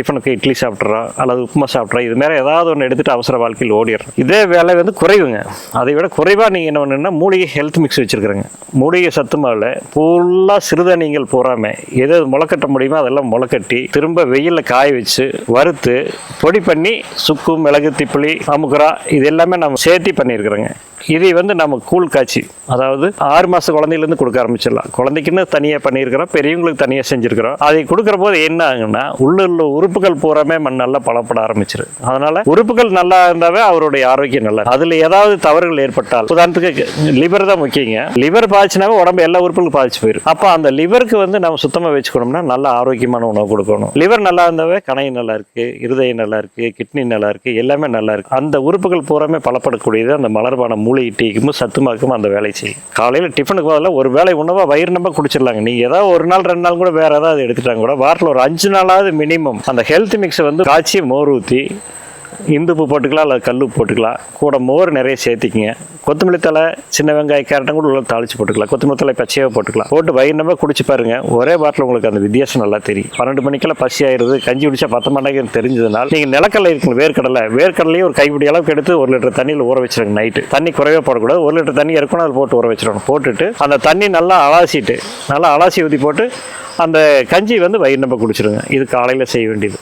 டிஃபனுக்கு இட்லி சாப்பிட்றோம் அல்லது உப்புமா சாப்பிட்றோம் இது மாதிரி ஏதாவது ஒன்று எடுத்துட்டு அவசர வாழ்க்கையில் ஓடிடுறோம் இதே வேலை வந்து குறைவுங்க. அதை விட குறைவாக நீங்கள் என்ன பண்ணுன்னா மூலிகை ஹெல்த் மிக்ஸ் வச்சுருக்குறேங்க. மூலிகை சத்து மாவில் ஃபுல்லாக சிறுதானியங்கள் பூராமே எது எது முளைக்கட்ட முடியுமோ அதெல்லாம் முளைக்கட்டி திரும்ப வெயிலில் காய வச்சு வறுத்து பொடி பண்ணி சுக்கு மிளகு திப்பிலி அமுக்குரா இது எல்லாமே நம்ம சேர்த்தி பண்ணியிருக்கிறோங்க. இதை வந்து நம்ம கூழ் காய்ச்சி அதாவது ஆறு மாத குழந்தையிலேருந்து கொடுக்க ஆரம்பிச்சிடலாம். குழந்தைக்குன்னு தனியாக பண்ணியிருக்கிறோம் பெரியவங்களுக்கு தனியாக செஞ்சுருக்கிறோம். அதை கொடுக்குற போது என்ன ஆகுன்னா உள்ள உள்ள உறுப்புகள் பூராமே மண் நல்லா பலப்பட ஆரம்பிச்சிரு அதனால உறுப்புகள் நல்லா இருந்தாவே அவருடைய ஆரோக்கியம் நல்லா அதில் ஏதாவது தவறுகள் ஏற்பட்டால் உதாரணத்துக்கு லிவர் தான் முக்கியங்க. லிவர் பாதிச்சுனாவே உடம்பு எல்லா உறுப்புகளும் பாதிச்சு போயிடும் அப்போ அந்த லிவருக்கு வந்து நம்ம சுத்தமாக வச்சுக்கணும்னா நல்ல ஆரோக்கியமான உணவு கொடுக்கணும். லிவர் நல்லா இருந்தாவே கணை நல்லா இருக்கு இருதயம் நல்லா இருக்கு கிட்னி நல்லா இருக்கு எல்லாமே நல்லா இருக்கு. அந்த உறுப்புகள் பூராமே பலப்படக்கூடியது அந்த மலர்பான மூலிகை டீக்கும் சத்துமாக்கும் அந்த வேலை செய்யும். காலையில் டிஃபனுக்கு பதிலாக ஒரு வேலை உணவாக வயிறு நம்ப குடிச்சிடலாங்க. நீங்கள் ஏதாவது ஒரு நாள் ரெண்டு நாள் கூட வேற ஏதாவது எடுத்துட்டாங்க கூட வாரத்தில் ஒரு அஞ்சு நாளாவது மினிமம் அந்த ஹெல்த் மிக்ஸை வந்து காய்ச்சி மோர் ஊற்றி இந்துப்பு போட்டுக்கலாம் அல்லது கல் போட்டுக்கலாம். கூட மோர் நிறைய சேர்த்திக்கிங்க. கொத்தமல்லி தலை சின்ன வெங்காய கேரட்டும் கூட உள்ள தாளிச்சு போட்டுக்கலாம். கொத்தமல்லி தலை பச்சையாக போட்டுக்கலாம். போட்டு வயிறு குடிச்சு பாருங்க. ஒரே பாட்டில் உங்களுக்கு அந்த வித்தியாசம் நல்லா தெரியும். பன்னெண்டு மணிக்கெல்லாம் பசி ஆயிருது கஞ்சி குடிச்சா பத்து மணிக்கு தெரிஞ்சதுனால நீங்கள் நிலக்கடலை இருக்குங்க வேர்க்கடலை. வேர்க்கடலையும் ஒரு கைப்பிடி அளவுக்கு எடுத்து ஒரு லிட்டர் தண்ணியில் ஊற வச்சிருங்க நைட்டு தண்ணி குறைவே போடக்கூடாது. ஒரு லிட்டர் தண்ணி இருக்கணும் அதில் போட்டு ஊற வச்சிடணும். போட்டுட்டு அந்த தண்ணி நல்லா அலாசிட்டு நல்லா அலாசி ஊற்றி போட்டு அந்த கஞ்சி வந்து வயிறு நம்ம குடிச்சிருங்க இது காலையில் செய்ய வேண்டியது.